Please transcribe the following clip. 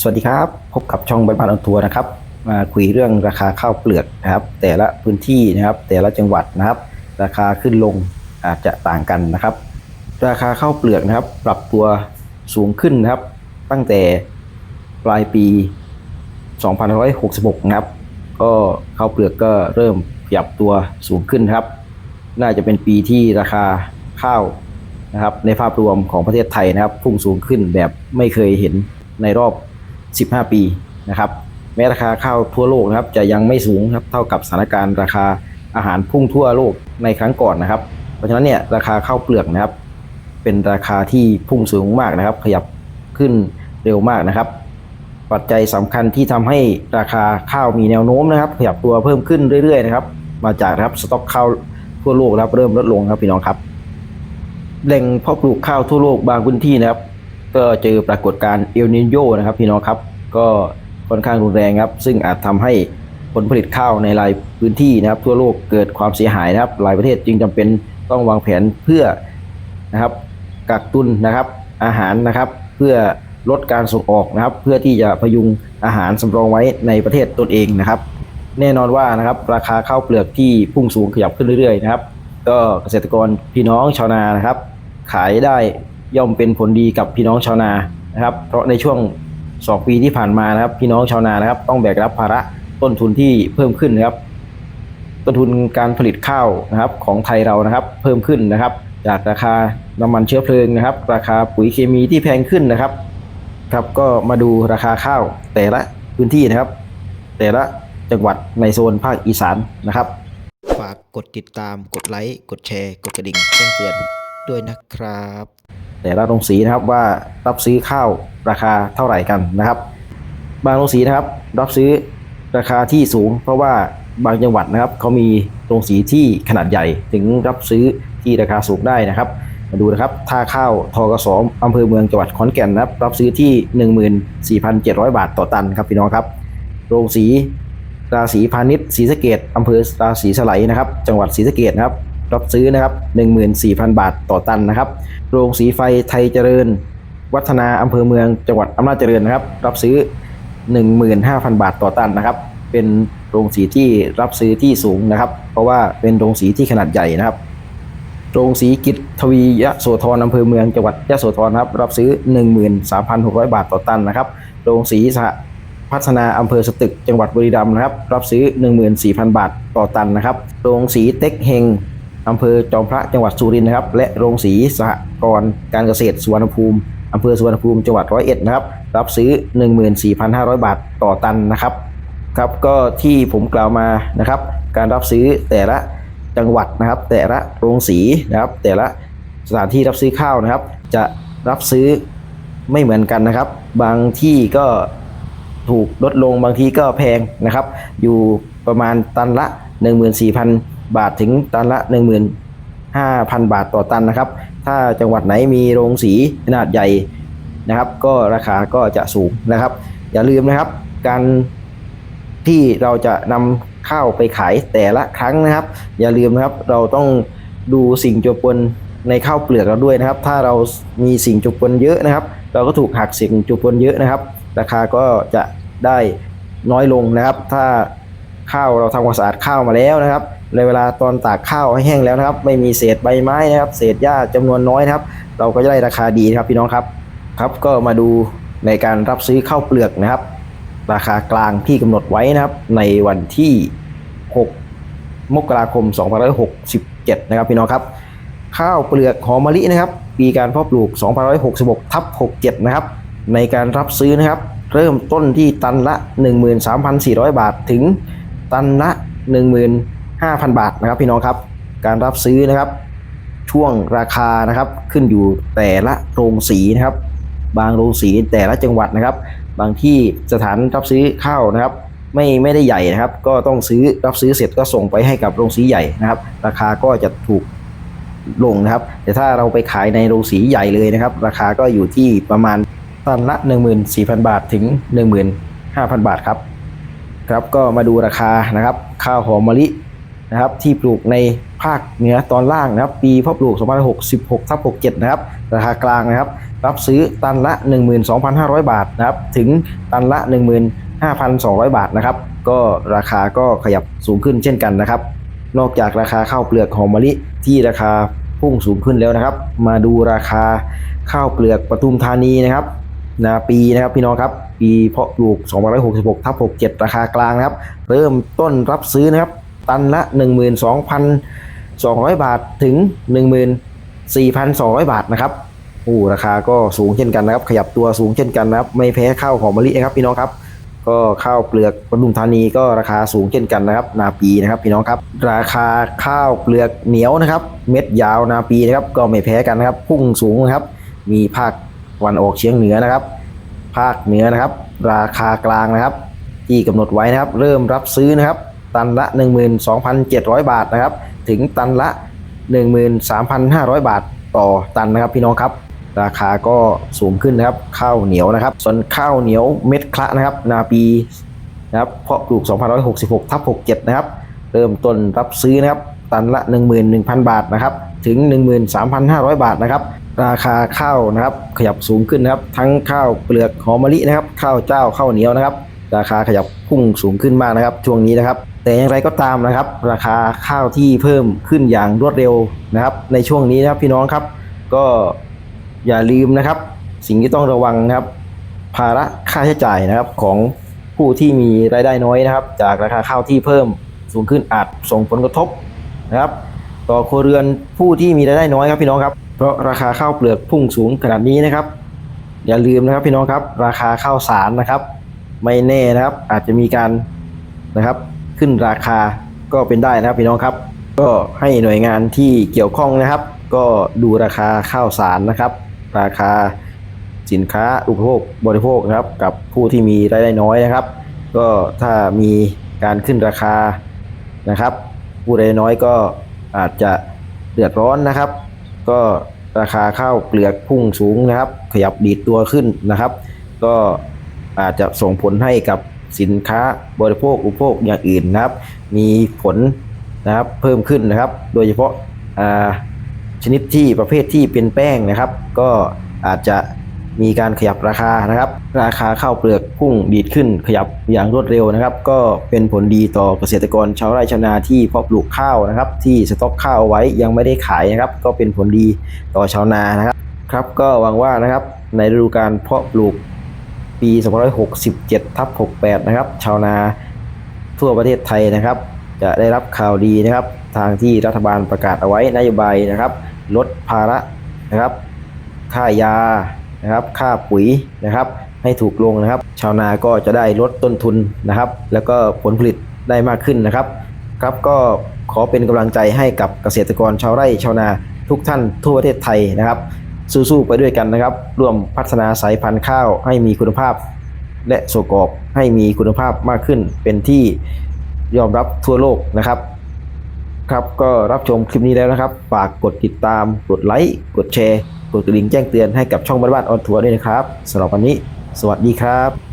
สวัสดีครับ พบกับช่องบรรพานออนทัวร์นะครับมาคุยเรื่องราคาข้าวเปลือกนะครับ แต่ละพื้นที่นะครับ แต่ละจังหวัดนะครับ ราคาขึ้นลงอาจจะต่างกันนะครับ ราคาข้าวเปลือกนะครับ ปรับตัวสูงขึ้นนะครับ ตั้งแต่ปลายปี 2566 นะครับ ก็ข้าวเปลือกก็เริ่มขยับตัวสูงขึ้นนครับ น่าจะเป็นปีที่ราคาข้าวนะครับ ในภาพรวมของประเทศไทยนะครับ พุ่งสูงขึ้นแบบไม่เคยเห็นในรอบ 15 ปีนะครับแม้ราคาข้าวทั่วโลกนะครับจะยังไม่สูงครับเท่ากับสถานการณ์ราคาอาหารพุ่งทั่วโลกในครั้งก่อนนะครับ เพราะฉะนั้นเนี่ยราคาข้าวเปลือกนะครับ เป็นราคาที่พุ่งสูงมากนะครับ ขยับขึ้นเร็วมากนะครับ ปัจจัยสำคัญที่ทำให้ราคาข้าวมีแนวโน้มนะครับ ขยับตัวเพิ่มขึ้นเรื่อยๆนะครับ มาจากนะครับสต็อกข้าวทั่วโลกนะครับเริ่มลดลงครับพี่น้องครับแหล่งเพาะปลูกข้าวทั่วโลกบางพื้นที่นะครับ ก็เจอปรากฏการณ์เอลนิโยนะครับพี่น้องครับก็ค่อนข้างรุนแรงครับ ซึ่งอาจทำให้ผลผลิตข้าวในหลายพื้นที่นะครับ ทั่วโลกเกิดความเสียหายนะครับ หลายประเทศจึงจำเป็นต้องวางแผนเพื่อนะครับกักตุนนะครับอาหารนะครับเพื่อลดการส่งออกนะครับ เพื่อที่จะพยุงอาหารสำรองไว้ในประเทศตนเองนะครับ แน่นอนว่านะครับ ราคาข้าวเปลือกที่พุ่งสูงขยับขึ้นเรื่อยๆนะครับ ก็เกษตรกรพี่น้องชาวนานะครับ ขายได้ ย่อมเป็นผลดีกับพี่น้องชาวนานะครับ เพราะในช่วง 2 ปีที่ผ่านมานะครับ พี่น้องชาวนานะครับ ต้องแบกรับภาระต้นทุนที่เพิ่มขึ้นนะครับ ต้นทุนการผลิตข้าวนะครับ ของไทยเรานะครับ เพิ่มขึ้นนะครับ จากราคาน้ำมันเชื้อเพลิงนะครับ ราคาปุ๋ยเคมีที่แพงขึ้นนะครับ ครับก็มาดูราคาข้าวแต่ละพื้นที่นะครับ แต่ละจังหวัดในโซนภาคอีสานนะครับ ฝากกดติดตามกดไลค์ กดแชร์ กดกระดิ่งแจ้งเตือนด้วยนะครับ แต่ละโรงสีนะครับว่ารับซื้อข้าวราคาเท่าไหร่กันนะครับ บางโรงสีนะครับรับซื้อราคาที่สูง เพราะว่าบางจังหวัดนะครับเขามีโรงสีที่ขนาดใหญ่ถึงรับซื้อที่ราคาสูงได้นะครับ มาดูนะครับท่าข้าวทกสอำเภอเมืองจังหวัดขอนแก่นนะครับ รับซื้อที่ 14,700 บาทต่อตันครับพี่น้องครับ โรงสีราศีพาณิชย์ศรีสะเกดอำเภอราศีสไลนะครับ จังหวัดศรีสะเกดนะครับ รับซื้อนะครับ 14,000 บาทต่อตันนะครับโรงสีไฟไทยเจริญ วัฒนาอำเภอเมืองจังหวัดอำนาจเจริญนะครับ รับซื้อ 15,000 บาทต่อตันนะครับ เป็นโรงสีที่รับซื้อที่สูงนะครับ เพราะว่าเป็นโรงสีที่ขนาดใหญ่นะครับโรงสีกิจทวียะโสธรอำเภอเมืองจังหวัดยะโสธรครับรับซื้อ 13,600 บาทต่อตันนะครับโรงสีสหพัฒนาอำเภอสตึกจังหวัดบุรีรัมย์นะครับรับซื้อ 14,000 บาทต่อตันนะครับโรงสีเต็กเฮง อำเภอจอมพระจังหวัดสุรินทร์นะครับ และโรงสีสหกรณ์การเกษตรสุวรรณภูมิอำเภอสุวรรณภูมิจังหวัดร้อยเอ็ดนะครับ รับซื้อ 14,500 บาทต่อตันนะครับ ครับก็ที่ผมกล่าวมานะครับ การรับซื้อแต่ละจังหวัดนะครับ แต่ละโรงสีนะครับ แต่ละสถานที่รับซื้อข้าวนะครับ จะรับซื้อไม่เหมือนกันนะครับ บางที่ก็ถูกลดลงบางที่ก็แพงนะครับ อยู่ประมาณตันละ 14,000 บาทถึงตันละ 15,000 บาทต่อตันนะครับ ถ้าจังหวัดไหนมีโรงสีขนาดใหญ่นะครับ ก็ราคาก็จะสูงนะครับ อย่าลืมนะครับการที่เราจะนำข้าวไปขายแต่ละครั้งนะครับ อย่าลืมนะครับเราต้องดูสิ่งจปนในข้าวเปลือกเราด้วยนะครับ ถ้าเรามีสิ่งจปนเยอะนะครับ เราก็ถูกหักสิ่งจปนเยอะนะครับ ราคาก็จะได้น้อยลงนะครับ ถ้าข้าวเราทำความสะอาดข้าวมาแล้วนะครับ ในเวลาตอนตากข้าวให้แห้งแล้วนะครับ ไม่มีเศษใบไม้นะครับ เศษหญ้าจำนวนน้อยนะครับ เราก็จะได้ราคาดีนะครับพี่น้องครับครับ ก็มาดูในการรับซื้อข้าวเปลือกนะครับ ราคากลางที่กำหนดไว้นะครับ ในวันที่ 6 มกราคม 2567 นะครับพี่น้องครับ ข้าวเปลือกหอมมะลินะครับ ปีการเพาะปลูก 2566 ทับ 67 นะครับ ในการรับซื้อนะครับ เริ่มต้นที่ตันละ 13,400 บาทถึงตันละ 5,000 บาทนะครับพี่น้องครับ การรับซื้อนะครับ ช่วงราคานะครับขึ้นอยู่แต่ละโรงสีนะครับ บางโรงสีแต่ละจังหวัดนะครับ บางที่สถานรับซื้อข้าวนะครับ ไม่ไม่ได้ใหญ่นะครับ ก็ต้องซื้อรับซื้อเสร็จก็ส่งไปให้กับโรงสีใหญ่นะครับ ราคาก็จะถูกลงนะครับ แต่ถ้าเราไปขายในโรงสีใหญ่เลยนะครับ ราคาก็อยู่ที่ประมาณตันละ 14,000 บาทถึง 15,000 บาทครับครับก็มาดูราคานะครับ ข้าวหอมมะลิ นะครับที่ปลูกในภาคเหนือตอนล่างนะครับ ปีเพาะปลูก2566ทับ67 นะครับ ราคากลางนะครับ รับซื้อตันละ 12,500 บาทนะครับ ถึงตันละ 15,200 บาทนะครับ ก็ราคาก็ขยับสูงขึ้นเช่นกันนะครับ นอกจากราคาข้าวเปลือกหอมมะลิที่ราคาพุ่งสูงขึ้นแล้วนะครับ มาดูราคาข้าวเปลือกปทุมธานีนะครับนาปีนะครับพี่น้องครับปีเพาะปลูก 266ทับ67 ราคากลางนะครับ เริ่มต้นรับซื้อนะครับ ตันละ 12,200 บาทถึง 14,200 บาทนะครับโอ้ราคาก็สูงเช่นกันนะครับ ขยับตัวสูงเช่นกันนะครับ ไม่แพ้ข้าวหอมมะลินะครับพี่น้องครับ ก็ข้าวเปลือกปทุมธานีก็ราคาสูงเช่นกันนะครับ นาปีนะครับพี่น้องครับ ราคาข้าวเปลือกเหนียวนะครับ เม็ดยาวนาปีนะครับก็ไม่แพ้กันนะครับ พุ่งสูงนะครับ มีภาควันออกเฉียงเหนือนะครับ ภาคเหนือนะครับ ราคากลางนะครับ ที่กำหนดไว้นะครับ เริ่มรับซื้อนะครับ ตันละ 12,700 บาทนะครับ ถึงตันละ 13,500 บาทต่อตันนะครับพี่น้องครับ ราคาก็สูงขึ้นนะครับข้าวเหนียวนะครับ ส่วนข้าวเหนียวเม็ดคละนะครับ นาปีนะครับเพาะปลูก2566ทับ67 นะครับ เริ่มต้นรับซื้อนะครับ ตันละ 11,000 บาทนะครับ ถึง 13,500 บาทนะครับ ราคาข้าวนะครับ ขยับสูงขึ้นนะครับ ทั้งข้าวเปลือกหอมมะลินะครับ ข้าวเจ้าข้าวเหนียวนะครับ ราคาขยับพุ่งสูงขึ้นมากนะครับ ช่วงนี้นะครับ แต่อย่างไรก็ตามนะครับ ราคาข้าวที่เพิ่มขึ้นอย่างรวดเร็วนะครับ ในช่วงนี้นะครับพี่น้องครับ ก็อย่าลืมนะครับ สิ่งที่ต้องระวังนะครับ ภาระค่าใช้จ่ายนะครับของผู้ที่มีรายได้น้อยนะครับ จากราคาข้าวที่เพิ่มสูงขึ้นอาจส่งผลกระทบนะครับ ต่อครัวเรือนผู้ที่มีรายได้น้อยครับพี่น้องครับเพราะราคาข้าวเปลือกพุ่งสูงขนาดนี้นะครับ อย่าลืมนะครับพี่น้องครับ ราคาข้าวสารนะครับ ไม่แน่นะครับอาจจะมีการนะครับ ขึ้นราคาก็เป็นได้นะครับพี่น้องครับ ก็ให้หน่วยงานที่เกี่ยวข้องนะครับ ก็ดูราคาข้าวสารนะครับ ราคาสินค้าอุปโภคบริโภคนะครับ กับผู้ที่มีรายได้น้อยนะครับ ก็ถ้ามีการขึ้นราคานะครับ ผู้รายได้น้อยก็อาจจะเดือดร้อนนะครับ ก็ราคาข้าวเปลือกพุ่งสูงนะครับ ขยับดีดตัวขึ้นนะครับ ก็อาจจะส่งผลให้กับ สินค้าบริโภคอุปโภคอย่างอื่นนะครับ มีผลนะครับเพิ่มขึ้นนะครับ โดยเฉพาะอ่าชนิดที่ประเภทที่เป็นแป้งนะครับ ก็อาจจะมีการขยับราคานะครับ ราคาข้าวเปลือกพุ่งดีดขึ้นขยับอย่างรวดเร็วนะครับ ก็เป็นผลดีต่อเกษตรกรชาวไร่ชาวนาที่เพาะปลูกข้าวนะครับ ที่สต็อกข้าวเอาไว้ยังไม่ได้ขายนะครับ ก็เป็นผลดีต่อชาวนานะครับครับก็หวังว่านะครับในฤดูการเพาะปลูก ปี2567ทับ68 นะครับ ชาวนาทั่วประเทศไทยนะครับ จะได้รับข่าวดีนะครับ ทางที่รัฐบาลประกาศเอาไว้นโยบายนะครับ ลดภาระนะครับ ค่ายานะครับ ค่าปุ๋ยนะครับ ให้ถูกลงนะครับ ชาวนาก็จะได้ลดต้นทุนนะครับ แล้วก็ผลผลิตได้มากขึ้นนะครับ ครับก็ขอเป็นกำลังใจให้กับเกษตรกรชาวไร่ชาวนาทุกท่านทั่วประเทศไทยนะครับ สู้ๆไปด้วยกันนะครับ ร่วมพัฒนาสายพันธุ์ข้าวให้มีคุณภาพ และส่งออกให้มีคุณภาพมากขึ้น เป็นที่ยอมรับทั่วโลกนะครับ ครับก็รับชมคลิปนี้แล้วนะครับ ฝากกดติดตาม กดไลค์ กดแชร์ กดกระดิ่งแจ้งเตือนให้กับช่องบ้านบ้านออนทัวร์ด้วยนะครับสำหรับวันนี้ สวัสดีครับ